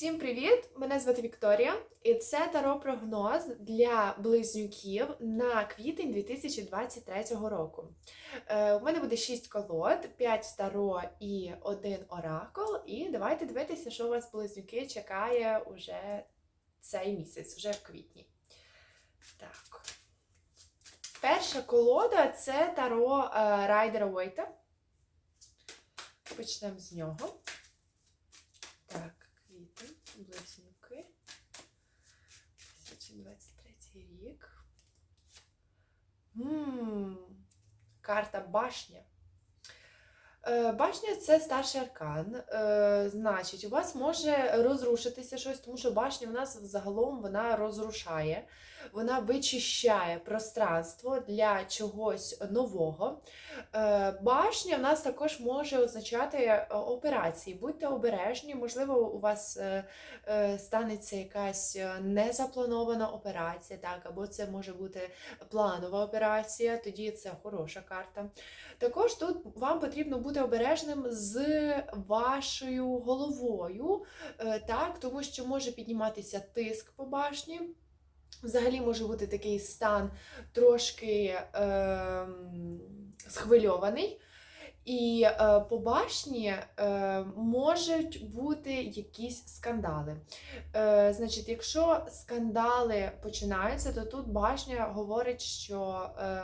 Всім привіт! Мене звати Вікторія, і це таро прогноз для близнюків на квітень 2023 року. Е, у мене буде 6 колод, 5 таро і 1 оракул. І давайте дивитися, що у вас близнюки чекає уже цей місяць, вже в квітні. Так. Перша колода це таро е, Райдера Уейта. Почнемо з нього. Близнюки. 2023 рік. Ммм, карта башня. Е, Башня це старший аркан. Е, Значить, у вас може розрушитися щось, тому що башня в нас загалом вона розрушає, вона вичищає пространство для чогось нового. Е, Башня в нас також може означати операції. Будьте обережні, можливо, у вас станеться якась незапланована операція, так, або це може бути планова операція, тоді це хороша карта. Також тут вам потрібно бути обережним з вашою головою, е, так, тому що може підніматися тиск по башні. Взагалі може бути такий стан трошки ем, схвильований. І е, по башні е, можуть бути якісь скандали. Е, значить, якщо скандали починаються, то тут башня говорить, що е,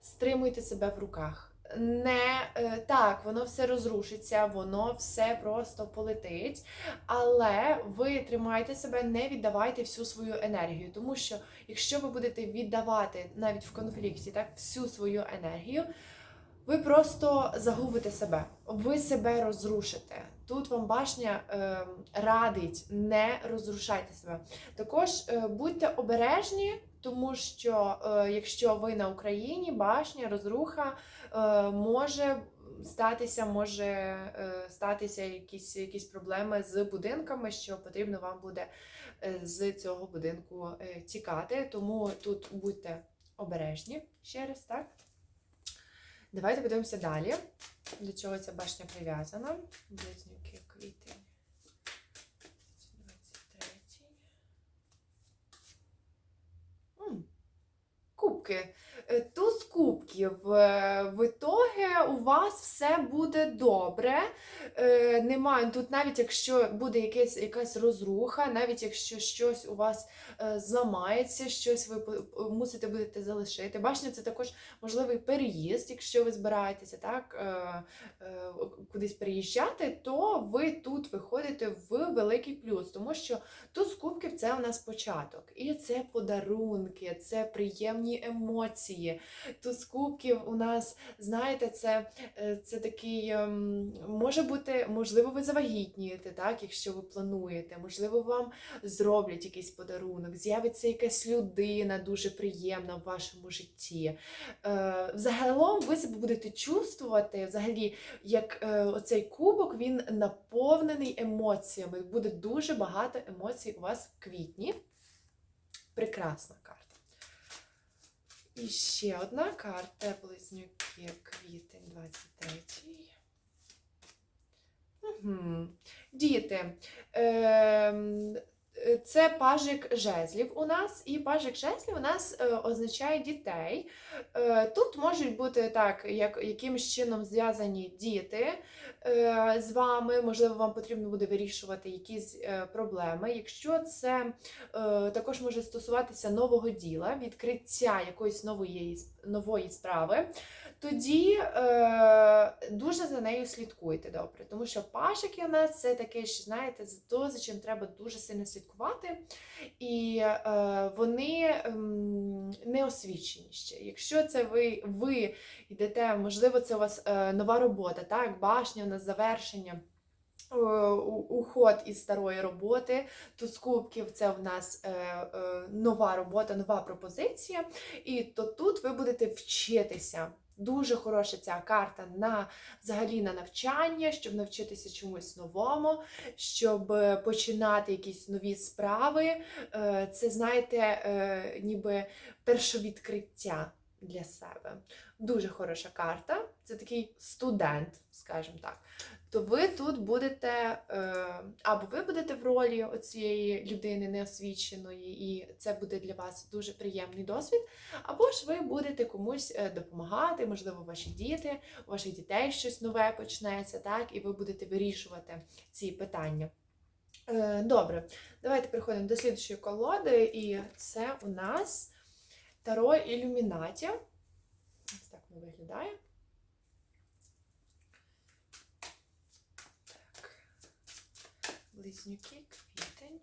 стримуйте себе в руках. Не е, так, воно все розрушиться, воно все просто полетить. Але ви тримайте себе, не віддавайте всю свою енергію. Тому що якщо ви будете віддавати навіть в конфлікті так, всю свою енергію, ви просто загубите себе, ви себе розрушите. Тут вам башня е, радить, не розрушайте себе. Також е, будьте обережні, тому що е, якщо ви на Україні, башня, розруха е, може статися, може е, статися якісь, якісь проблеми з будинками, що потрібно вам буде з цього будинку тікати. Тому тут будьте обережні ще раз, так? Давайте подивимося далі. До чого ця башня прив'язана. Близнюки, квітень. 23. М, Кубки. Е, Туз кубків. Е, В ітоги у вас все буде добре. Е, Немає тут, навіть якщо буде якась, якась розруха, навіть якщо щось у вас зламається, щось ви мусите будете залишити. Башня це також можливий переїзд, якщо ви збираєтеся так, кудись переїжджати, то ви тут виходите в великий плюс, тому що туз кубків це у нас початок. І це подарунки, це приємні емоції. Туз кубків у нас, знаєте, це, е, це такий, ем, може бути, можливо, ви завагітнієте, так, якщо ви плануєте, можливо, вам зроблять якийсь подарунок, з'явиться якась людина дуже приємна в вашому житті. Е, Загалом ви себе будете чувствувати, взагалі, як е, оцей кубок, він наповнений емоціями. Буде дуже багато емоцій у вас в квітні. Прекрасна карта. І ще одна карта близнюки квітень 23. Угу. Діти. Е, Це пажик жезлів у нас, і пажик жезлів у нас е, означає дітей. Е, Тут можуть бути так, як якимось чином зв'язані діти е, з вами. Можливо, вам потрібно буде вирішувати якісь е, проблеми. Якщо це е, також може стосуватися нового діла, відкриття якоїсь нової, нової справи, тоді е, дуже за нею слідкуйте добре. Тому що у нас це таке, що знаєте, за то, за чим треба дуже сильно слідкувати. І е, вони ем, не освічені ще. Якщо це ви, ви йдете, можливо, це у вас е, нова робота, так, башня, у нас завершення. е, Уход із старої роботи, туз кубків це в нас е, е, нова робота, нова пропозиція. І то тут ви будете вчитися. Дуже хороша ця карта на взагалі на навчання, щоб навчитися чомусь новому, щоб е, починати якісь нові справи. Е, Це, знаєте, е, ніби першовідкриття для себе. Дуже хороша карта. Це такий студент, скажімо так. То ви тут будете, е, або ви будете в ролі цієї людини неосвіченої, і це буде для вас дуже приємний досвід, або ж ви будете комусь е, допомагати, можливо, ваші діти, у ваших дітей щось нове почнеться, так, і ви будете вирішувати ці питання. Е, Добре, давайте переходимо до слідчої колоди, і це у нас Таро Ілюмінаті. Ось так воно виглядає. Близнюки, квітень.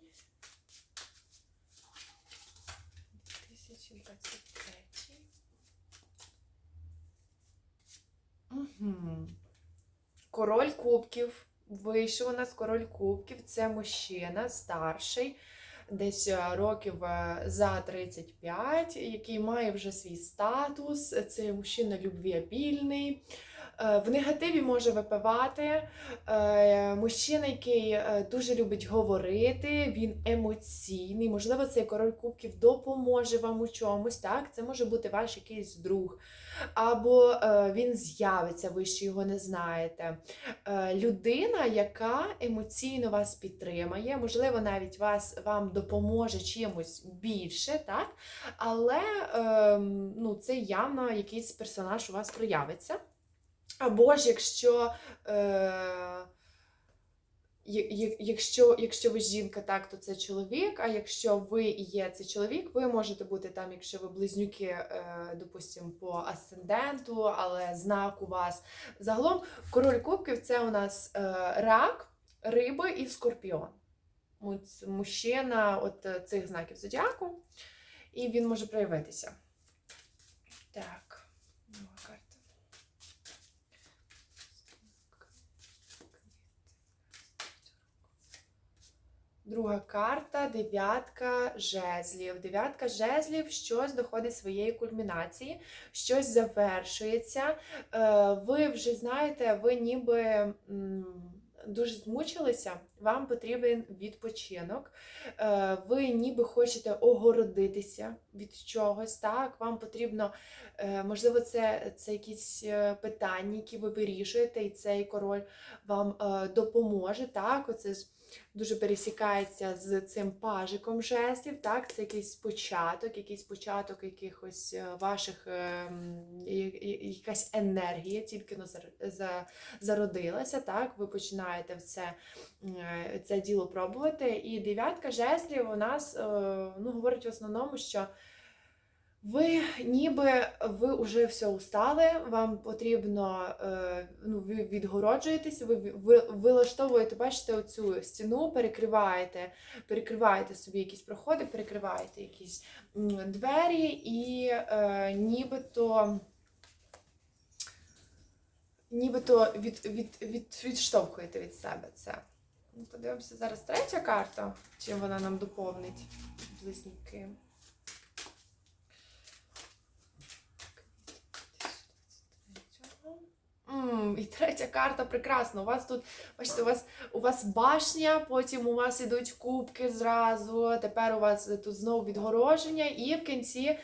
2023. Угу. Король кубків. Вийшов у нас король кубків. Це мужчина старший, десь е, років е, за 35, який має вже свій статус. Це мужчина любвіабільний. Е, В негативі може випивати. Е, Мужчина, який е, дуже любить говорити, він емоційний. Можливо, цей король кубків допоможе вам у чомусь. Так, це може бути ваш якийсь друг. Або він з'явиться, ви ще його не знаєте. Людина, яка емоційно вас підтримає, можливо, навіть вас вам допоможе чимось більше, так? Але е, ну, це явно якийсь персонаж у вас проявиться. Або ж якщо. Е, Якщо, якщо ви жінка, так, то це чоловік. А якщо ви є цей чоловік, ви можете бути там, якщо ви близнюки, е, допустимо, по асценденту, але знак у вас. Загалом король кубків це у нас е, рак, риби і скорпіон. От мужчина от е, цих знаків зодіаку, і він може проявитися. Так, нова карта. Друга карта дев'ятка жезлів. Дев'ятка жезлів щось доходить своєї кульмінації, щось завершується. Е, Ви вже знаєте, ви ніби дуже змучилися, вам потрібен відпочинок. Е, Ви ніби хочете огородитися від чогось. Так, вам потрібно, е, можливо, це, це якісь питання, які ви вирішуєте, і цей король вам допоможе. Так, оце ж дуже пересікається з цим пажиком жестів. Так, це якийсь початок, якийсь початок якихось е, ваших я- якась енергія, тільки зародилася. Так, ви починаєте це, е, це діло пробувати. І дев'ятка жезлів у нас е, ну, говорить в основному, що. Ви ніби ви вже все устали, вам потрібно, е, ну, ви відгороджуєтеся, ви, ви вилаштовуєте, бачите, оцю стіну, перекриваєте, перекриваєте собі якісь проходи, перекриваєте якісь двері і е, нібито, нібито від, від, від, відштовхуєте від себе це. Ну, Подивимося зараз третя карта, чим вона нам доповнить близнюки. І третя карта прекрасно. У вас тут, бачите, у вас, у вас башня, потім у вас ідуть кубки зразу. Тепер у вас тут знову відгородження. І в кінці, е,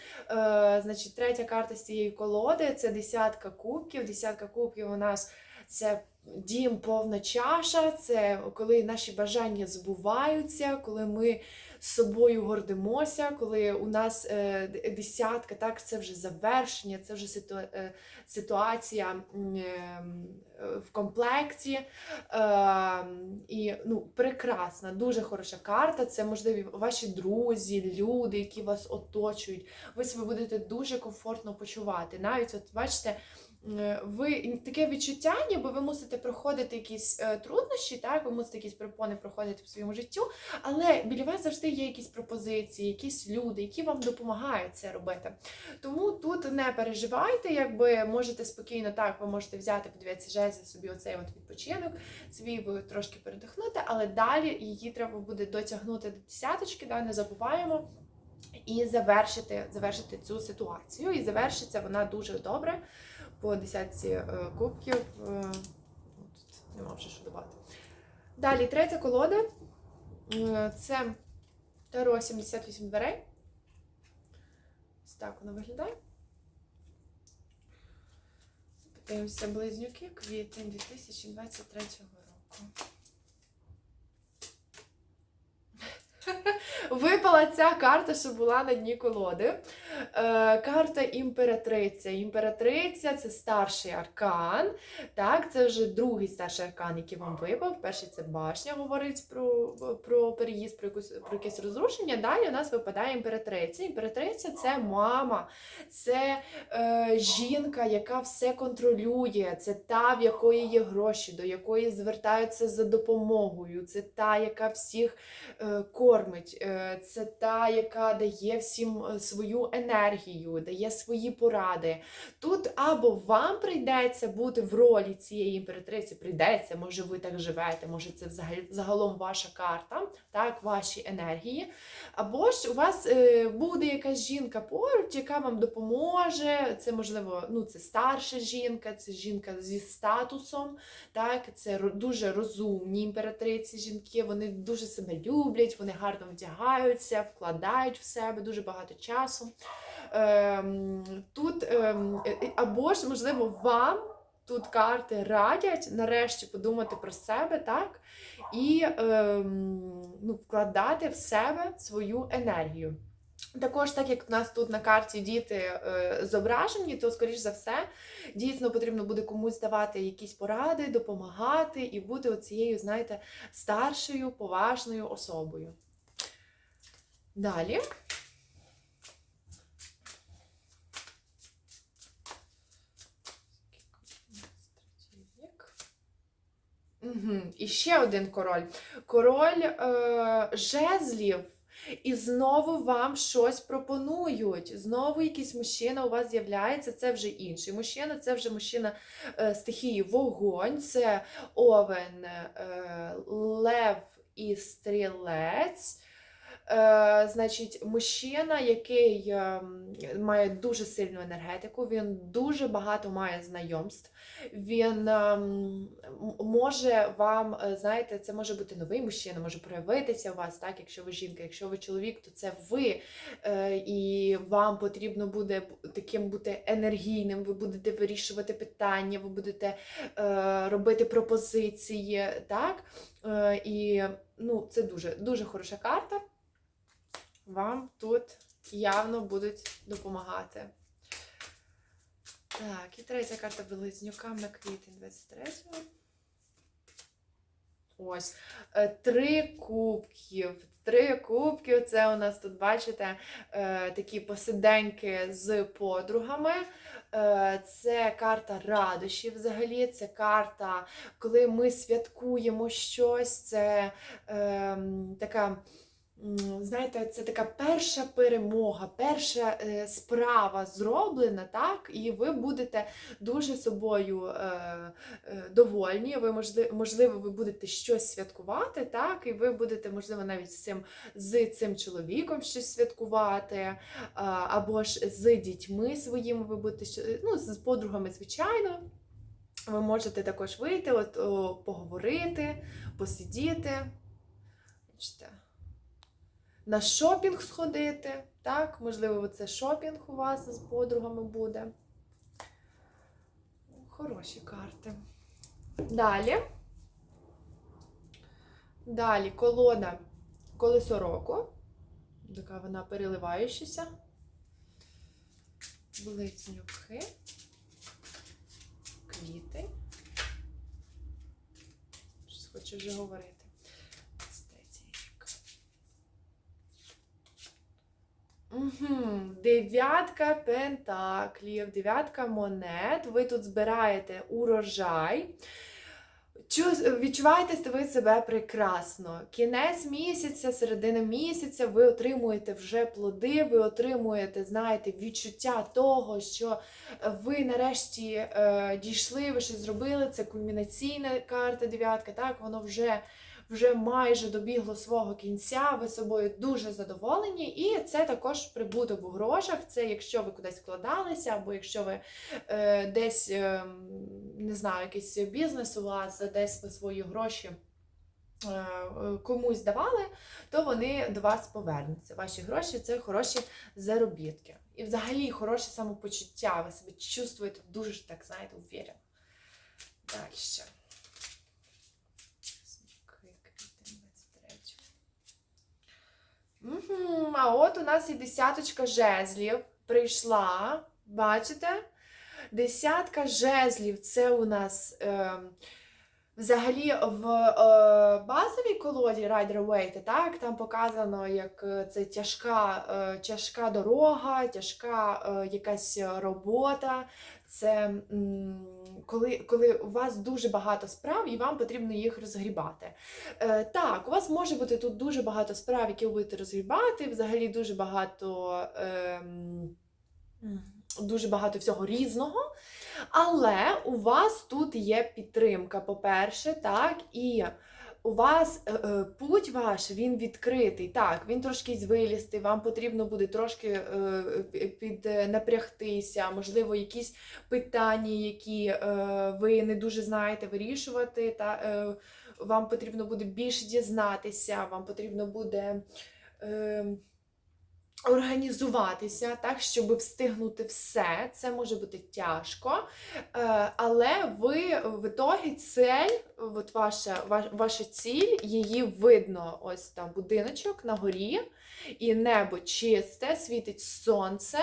значить, третя карта з цієї колоди це десятка кубків. Десятка кубків у нас це дім повна чаша, це коли наші бажання збуваються, коли ми з собою гордимося, коли у нас е, десятка, так, це вже завершення, це вже ситу, е, ситуація е, в комплекті. Е, і ну, прекрасна, дуже хороша карта. Це можливі ваші друзі, люди, які вас оточують. Ви себе будете дуже комфортно почувати. Навіть, от бачите, ви таке відчуття, ніби ви мусите проходити якісь е, труднощі, так, ви мусите якісь препони проходити в своєму життю, але біля вас завжди є якісь пропозиції, якісь люди, які вам допомагають це робити. Тому тут не переживайте, якби можете спокійно так, ви можете взяти, подивитися жезл собі оцей от відпочинок, свій ви трошки передихнути, але далі її треба буде дотягнути до десяточки, да, не забуваємо. І завершити, завершити цю ситуацію. І завершиться вона дуже добре по десятці е, кубків. Е, ну, тут нема вже що додати. Далі, третя колода. Е, Це Таро 78 дверей. Ось так воно виглядає. Подивимося, близнюки, квітень 2023 року. Випала ця карта, що була на дні колоди. Е, карта імператриця. Імператриця це старший аркан. Так, це вже другий старший аркан, який вам випав. Перший це башня, говорить про, про переїзд, про, якусь, про якесь розрушення. Далі у нас випадає імператриця. Імператриця це мама, це е, жінка, яка все контролює. Це та, в якої є гроші, до якої звертаються за допомогою. Це та, яка всіх е, кормить. Е, це та, яка дає всім е, свою енергію, дає свої поради. Тут або вам прийдеться бути в ролі цієї імператриці, прийдеться, може ви так живете, може це загалом ваша карта, так, ваші енергії. Або ж у вас е, буде якась жінка поруч, яка вам допоможе. Це можливо, ну це старша жінка, це жінка зі статусом. Так, це дуже розумні імператриці жінки. Вони дуже себе люблять, вони гарно вдягаються, вкладають в себе дуже багато часу. Ем, тут ем, е, е, або ж, можливо, вам. Тут карти радять нарешті подумати про себе, так? І ем, ну, вкладати в себе свою енергію. Також, так як у нас тут на карті діти е, зображені, то, скоріш за все, дійсно потрібно буде комусь давати якісь поради, допомагати і бути оцією, знаєте, старшою, поважною особою. Далі. Угу. І ще один король. Король е, жезлів. І знову вам щось пропонують. Знову якийсь мужчина у вас з'являється, це вже інший мужчина, це вже мужчина е, стихії вогонь, це овен, е, лев і стрілець. Е, значить, мужчина, який е, має дуже сильну енергетику, він дуже багато має знайомств. Він е, може вам, е, знаєте, це може бути новий мужчина, може проявитися у вас, так, якщо ви жінка, якщо ви чоловік, то це ви. Е, і вам потрібно буде таким бути енергійним, ви будете вирішувати питання, ви будете робити пропозиції, так? І ну, це дуже, дуже хороша карта. Вам тут явно будуть допомагати. Так, і третя карта Близнюкам на квітень 23-го. Ось. Е, Три кубків. Три кубки. Це у нас тут, бачите, е, такі посиденьки з подругами. Е, Це карта радощів взагалі. Це карта, коли ми святкуємо щось. Це ем, така. Знаєте, це така перша перемога, перша е, справа зроблена, так, і ви будете дуже собою е, е, довольні. Ви можливо, ви будете щось святкувати, так, і ви будете, можливо, навіть з цим, з цим чоловіком щось святкувати, або ж з дітьми своїми ви будете ну, з подругами, звичайно. Ви можете також вийти, от, о, поговорити, посидіти. Бачите, на шопінг сходити, так? Можливо, це шопінг у вас з подругами буде. Хороші карти. Далі. Далі колода колесо року. Така вона переливаючася. Близнюки. Квіти. Щось хочу вже говорити. Угу. Дев'ятка пентаклів, дев'ятка монет. Ви тут збираєте урожай. Чу- Відчуваєте ви себе прекрасно. Кінець місяця, середина місяця, ви отримуєте вже плоди, ви отримуєте, знаєте, відчуття того, що ви нарешті е, дійшли, ви щось зробили. Це кульмінаційна карта дев'ятка, так, воно вже, вже майже добігло свого кінця, ви собою дуже задоволені, і це також прибуток у грошах. Це якщо ви кудись вкладалися, або якщо ви е, десь, е, не знаю, якийсь бізнес у вас, десь ви свої гроші. е, е, Комусь давали, то вони до вас повернуться. Ваші гроші це хороші заробітки. І взагалі хороше самопочуття. Ви себе чувствуєте дуже так, знаєте, уверенно. Далі. Квітень 23. Угу, а от у нас і десяточка жезлів прийшла. Бачите? Десятка жезлів це у нас. Е, Взагалі в е, базовій колоді Rider Waite, так, там показано, як е, це тяжка, е, тяжка дорога, тяжка е, якась робота. Це коли, коли у вас дуже багато справ і вам потрібно їх розгрібати. Е, так, у вас може бути тут дуже багато справ, які ви будете розгрібати, взагалі дуже багато. м, Дуже багато всього різного. Але у вас тут є підтримка, по-перше, так, і у вас е, е, путь ваш він відкритий. Так, він трошки звилістий, вам потрібно буде трошки е, піднапрягтися, можливо, якісь питання, які е, ви не дуже знаєте вирішувати. Та, е, вам потрібно буде більше дізнатися, вам потрібно буде. Е, Організуватися так, щоб встигнути все, це може бути тяжко, Е, але ви в ітогі цель, от ваша, ваша ціль, її видно. Ось там будиночок на горі, і небо чисте, світить сонце.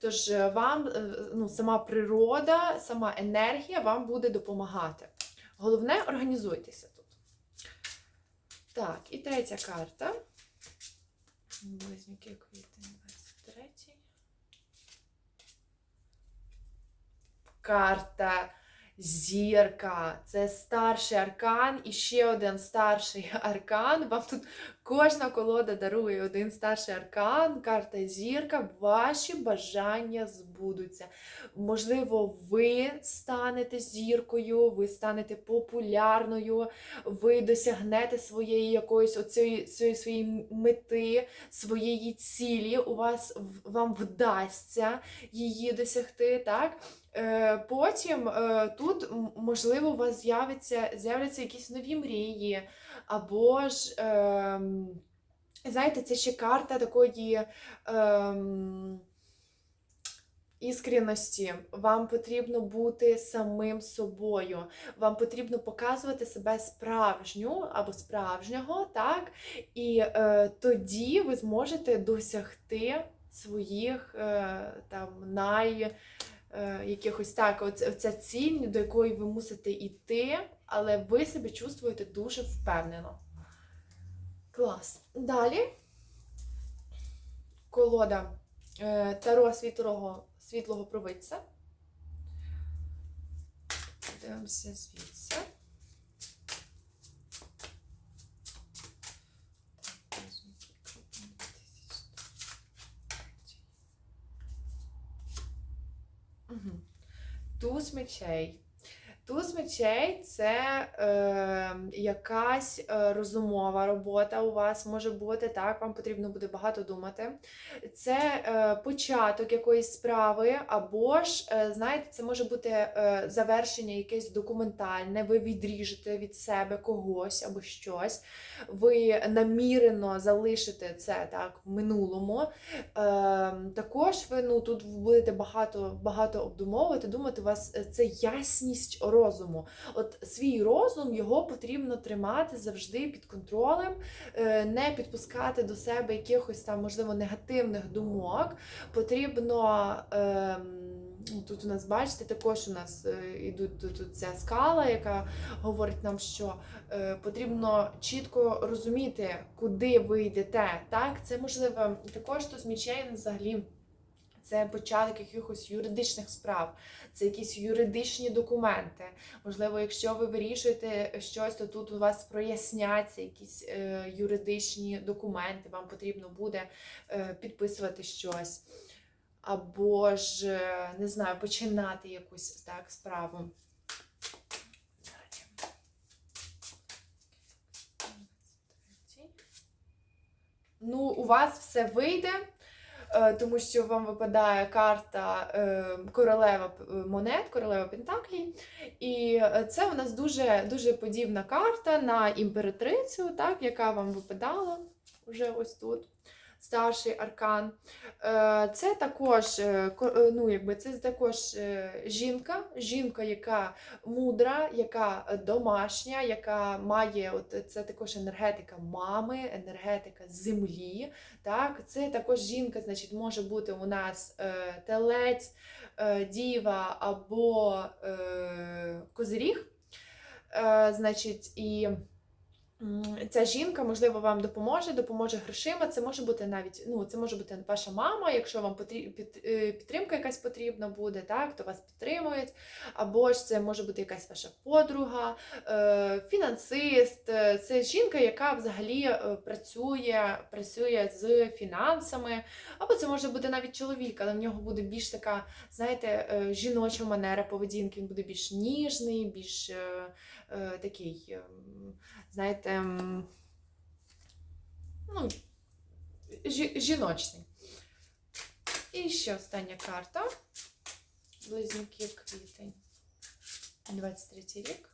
Тож е, вам е, ну, сама природа, сама енергія вам буде допомагати. Головне, організуйтеся тут. Так, і третя карта. Близнюки квітень 23. Карта зірка. Це старший аркан і ще один старший аркан. Вам тут кожна колода дарує один старший аркан, карта зірка. Ваші бажання збудуться. Можливо, ви станете зіркою, ви станете популярною, ви досягнете своєї якоїсь оцієї, цієї своєї мети, своєї цілі. У вас вам вдасться її досягти. так? Е, Потім е, тут, можливо, у вас з'явиться, з'являться якісь нові мрії, або ж, ем, знаєте, це ще карта такої ем, іскренності. Вам потрібно бути самим собою. Вам потрібно показувати себе справжню або справжнього, так? І е, тоді ви зможете досягти своїх там най якихось так, оця, оця ціль, до якої ви мусите йти, але ви себе чувствуєте дуже впевнено. Клас. Далі колода е, Таро світлого, світлого провидця. Дивимося звідси. Так, візьміть крупний 2003. Мгм. Туз мечей. Туз мечей це е, якась е, розумова робота у вас може бути, так, вам потрібно буде багато думати. Це е, початок якоїсь справи, або ж, е, знаєте, це може бути е, завершення якесь документальне, ви відріжете від себе когось або щось, ви намірено залишите це так в минулому. Е, також ви ну, тут будете багато, багато обдумовувати, думати, у вас е, це ясність розуму. От свій розум його потрібно тримати завжди під контролем, е, не підпускати до себе якихось там, можливо, негативних думок. Потрібно. ем, Тут у нас, бачите, також у нас е, ідуть тут, тут ця скала, яка говорить нам, що е, потрібно чітко розуміти, куди ви йдете. Так, це можливо також тут з мічей взагалі. Це початок якихось юридичних справ, це якісь юридичні документи. Можливо, якщо ви вирішуєте щось, то тут у вас проясняться якісь е, юридичні документи, вам потрібно буде е, підписувати щось. Або ж, е, не знаю, починати якусь так справу. Ну, у вас все вийде, тому що вам випадає карта е, королева монет, королева Пентаклі. І е, це у нас дуже, дуже подібна карта на імператрицю, так, яка вам випадала вже ось тут. Старший аркан. Е, Це також е, е, ну, якби, це також жінка, жінка, яка мудра, яка домашня, яка має от це також енергетика мами, енергетика землі. Так, це також жінка, значить, може бути у нас телець, діва або козиріг. Значить, і ця жінка, можливо, вам допоможе, допоможе грошима. Це може бути навіть, ну, це може бути ваша мама, якщо вам е, підтримка якась потрібна буде, так, то вас підтримують. Або ж це може бути якась ваша подруга, е, фінансист. Е, Це жінка, яка взагалі працює, працює з фінансами. Або це може бути навіть чоловік, але в нього буде більш така, знаєте, жіноча манера поведінки. Він буде більш ніжний, більш такий, ем, знаєте, ну, жіночний. І ще остання карта. Близнюки квітень. 23 рік.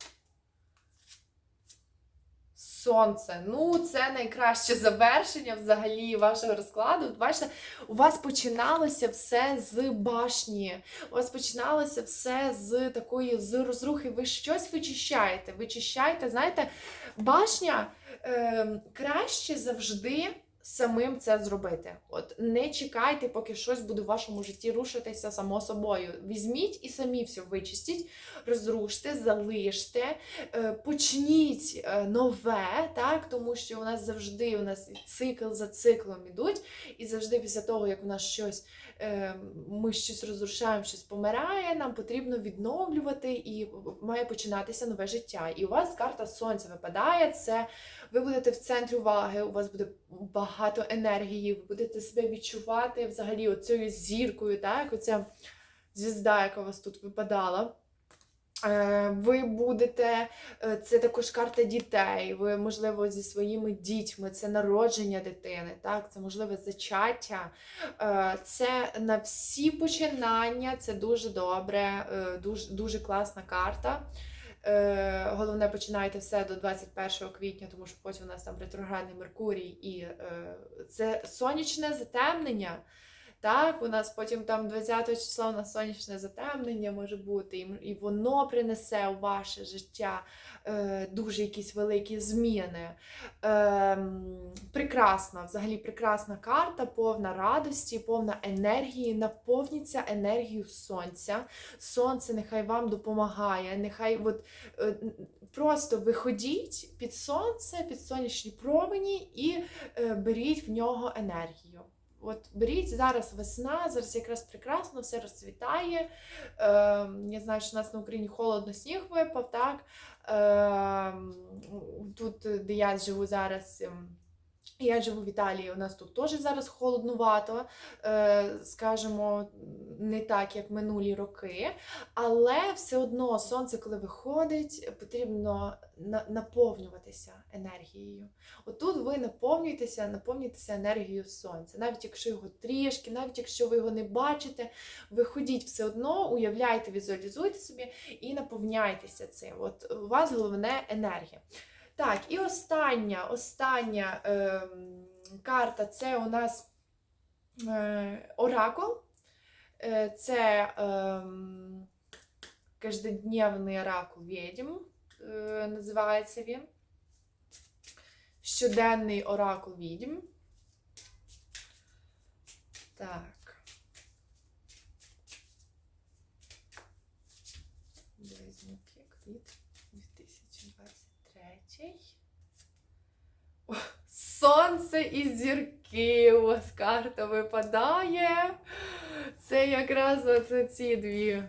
Сонце. Ну, це найкраще завершення взагалі вашого розкладу. Бачите, у вас починалося все з башні. У вас починалося все з такої з розрухи. Ви щось вичищаєте. Вичищаєте, знаєте, башня е, краще завжди. Самим це зробити. От не чекайте, поки щось буде в вашому житті рушитися само собою. Візьміть і самі все вичистіть, розруште, залиште, е, почніть е, нове, так, тому що у нас завжди у нас цикл за циклом ідуть, і завжди після того, як у нас щось ми щось розрушаємо, щось помирає, нам потрібно відновлювати і має починатися нове життя. І у вас карта сонця випадає. Це ви будете в центрі уваги, у вас буде багато енергії, ви будете себе відчувати взагалі оцею зіркою, так, оця звізда, яка у вас тут випадала. Е, Ви будете, е, це також карта дітей. Ви, можливо, зі своїми дітьми, це народження дитини, так, це можливе зачаття. Е, Це на всі починання, це дуже добре, дуже, дуже класна карта. Головне, починайте все до 21 квітня, тому що потім у нас там ретроградний Меркурій, і це сонячне затемнення. Так, у нас потім там 20 числа у сонячне затемнення може бути, і, і воно принесе у ваше життя е, дуже якісь великі зміни. Е, прекрасна, взагалі прекрасна карта, повна радості, повна енергії. Наповніться енергією сонця. Сонце нехай вам допомагає, нехай от, е, просто виходіть під сонце, під сонячні промені і е, беріть в нього енергію. От беріть зараз весна, зараз якраз прекрасно, все розцвітає. Е, я знаю, що у нас на Україні холодно сніг випав, так? Е, тут, де я живу зараз. Я живу в Італії, у нас тут теж зараз холоднувато, е, скажімо, не так, як минулі роки, але все одно сонце, коли виходить, потрібно наповнюватися енергією. Отут ви наповнюєтеся, наповнюєтеся енергією сонця. Навіть якщо його трішки, навіть якщо ви його не бачите, виходіть все одно, уявляйте, візуалізуйте собі і наповняйтеся цим. От у вас головне енергія. Так, і остання, остання ем, карта це у нас е, оракул. Е, це ем, каждодневний оракул відьм, е, називається він. Щоденний оракул відьм. Так. Близнюки, квіт 2023. О, Сонце і зірки у вас карта випадає. Це якраз оце ці дві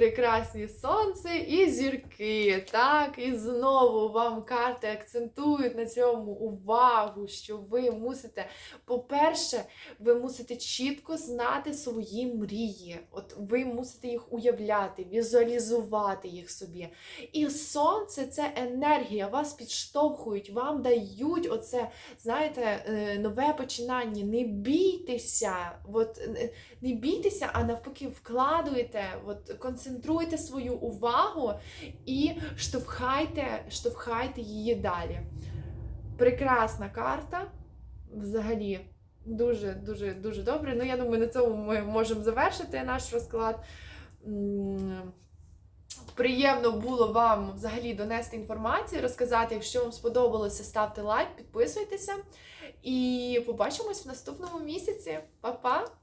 прекрасні сонце і зірки. Так, і знову вам карти акцентують на цьому увагу, що ви мусите, по-перше, ви мусите чітко знати свої мрії. От ви мусите їх уявляти, візуалізувати їх собі. І сонце це енергія, вас підштовхують, вам дають оце, знаєте, е, нове починання. Не бійтеся, от, е, не бійтеся, а навпаки, вкладуйте, от, концентруйте свою увагу і штовхайте, штовхайте її далі. Прекрасна карта. Взагалі, Дуже, дуже, дуже добре. Ну, я думаю, на цьому ми можемо завершити наш розклад. Приємно було вам взагалі донести інформацію, розказати. Якщо вам сподобалося, ставте лайк, підписуйтеся. І побачимось в наступному місяці. Па-па!